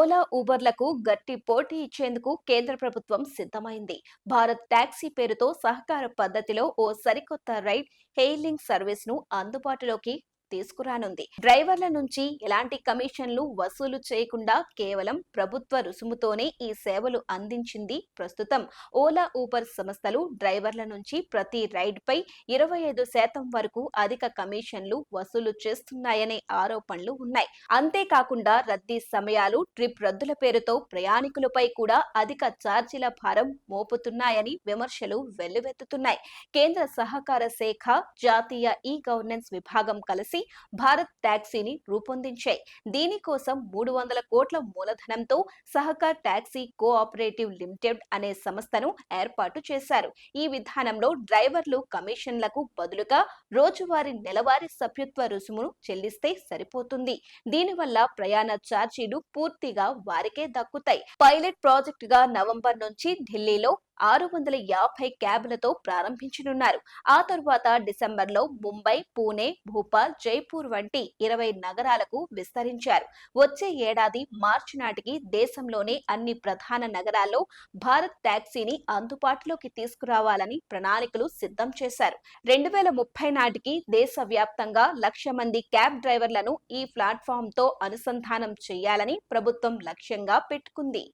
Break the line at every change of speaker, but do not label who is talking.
ఓలా ఊబర్లకు గట్టి పోటీ ఇచ్చేందుకు కేంద్ర ప్రభుత్వం సిద్ధమైంది. భారత్ టాక్సీ పేరుతో సహకార పద్ధతిలో ఓ సరికొత్త రైడ్ హెయిలింగ్ సర్వీస్ను అందుబాటులోకి తీసుకురానుంది. డ్రైవర్ల నుంచి ఎలాంటి కమిషన్లు వసూలు చేయకుండా కేవలం ప్రభుత్వ రుసుముతోనే ఈ సేవలు అందించింది ప్రస్తుతం. ఓలా ఊబర్ సంస్థలు డ్రైవర్ల నుంచి ప్రతి రైడ్ పై ఇరవై ఐదు శాతం వరకు అధిక కమిషన్లు వసూలు చేస్తున్నాయనే ఆరోపణలు ఉన్నాయి. అంతేకాకుండా రద్దీ సమయాలు ట్రిప్ రద్దుల పేరుతో ప్రయాణికులపై కూడా అధిక ఛార్జీల భారం మోపుతున్నాయని విమర్శలు వెల్లువెత్తుతున్నాయి. కేంద్ర సహకార శాఖ జాతీయ ఈ గవర్నెన్స్ విభాగం కలిసి భారత్ ట్యాక్సీని రూపొందించాయి. దీనికోసం మూడు వందల కోట్ల మూలధనంతో సహకార్ ట్యాక్సీ కోఆపరేటివ్ లిమిటెడ్ అనే సంస్థను ఏర్పాటు చేశారు. ఈ విధానంలో డ్రైవర్లు కమిషన్లకు బదులుగా రోజువారీ నెలవారీ సభ్యత్వ రుసుమును చెల్లిస్తే సరిపోతుంది. దీనివల్ల ప్రయాణ ఛార్జీలు పూర్తిగా వారికే దక్కుతాయి. పైలట్ ప్రాజెక్ట్గా నవంబర్ నుంచి ఢిల్లీలో ఆరు వందల యాభై క్యాబ్లతో ప్రారంభించనున్నారు. ఆ తరువాత డిసెంబర్లో ముంబై పూణే భూపాల్ జైపూర్ వంటి ఇరవై నగరాలకు విస్తరించారు. వచ్చే ఏడాది మార్చి నాటికి దేశంలోనే అన్ని ప్రధాన నగరాల్లో భారత్ టాక్సీని అందుబాటులోకి తీసుకురావాలని ప్రణాళికలు సిద్ధం చేశారు. రెండు వేల ముప్పై నాటికి దేశవ్యాప్తంగా లక్ష మంది క్యాబ్ డ్రైవర్లను ఈ ప్లాట్ఫామ్తో అనుసంధానం చేయాలని ప్రభుత్వం లక్ష్యంగా పెట్టుకుంది.